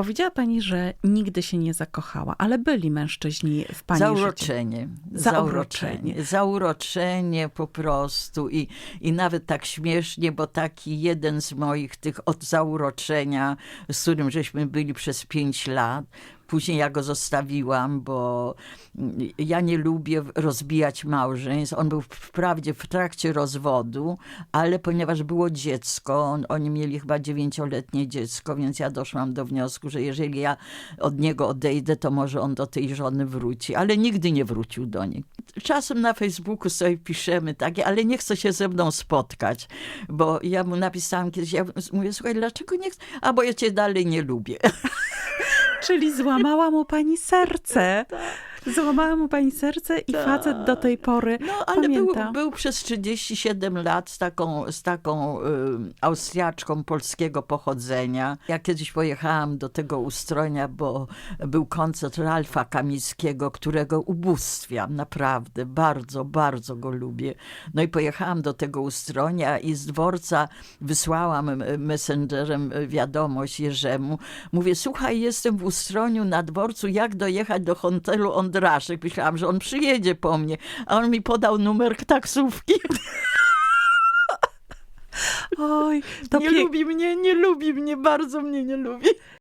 Powiedziała pani, że nigdy się nie zakochała, ale byli mężczyźni w pani życiu. Zauroczenie. Zauroczenie. Zauroczenie. Zauroczenie po prostu i, i nawet tak śmiesznie, bo taki jeden z moich tych od zauroczenia, z którym żeśmy byli przez pięć lat, Później ja go zostawiłam, bo mm, ja nie lubię rozbijać małżeństw. On był wprawdzie w trakcie rozwodu, ale ponieważ było dziecko, on, oni mieli chyba dziewięcioletnie dziecko, więc ja doszłam do wniosku, że jeżeli ja od niego odejdę, to może on do tej żony wróci. Ale nigdy nie wrócił do niej. Czasem na Facebooku sobie piszemy takie, ale nie chce się ze mną spotkać, bo ja mu napisałam kiedyś, ja mówię, słuchaj, dlaczego nie chcę? A bo ja cię dalej nie lubię. Czyli złamała mu pani serce. Złamała mu pani serce i Tak. facet do tej pory No, ale był, pamięta. był przez 37 lat z taką, z taką y, Austriaczką polskiego pochodzenia. Ja kiedyś pojechałam do tego ustronia, bo był koncert Ralfa Kamickiego, którego ubóstwiam, naprawdę, bardzo, bardzo go lubię. No i pojechałam do tego ustronia i z dworca wysłałam y, messengerem y, wiadomość Jerzemu. Mówię, słuchaj, jestem w ustroniu na dworcu, jak dojechać do hotelu Ondraszek? Myślałam, że on przyjedzie po mnie, a on mi podał numer taksówki. Oj, to nie lubi mnie, nie lubi mnie, bardzo mnie nie lubi.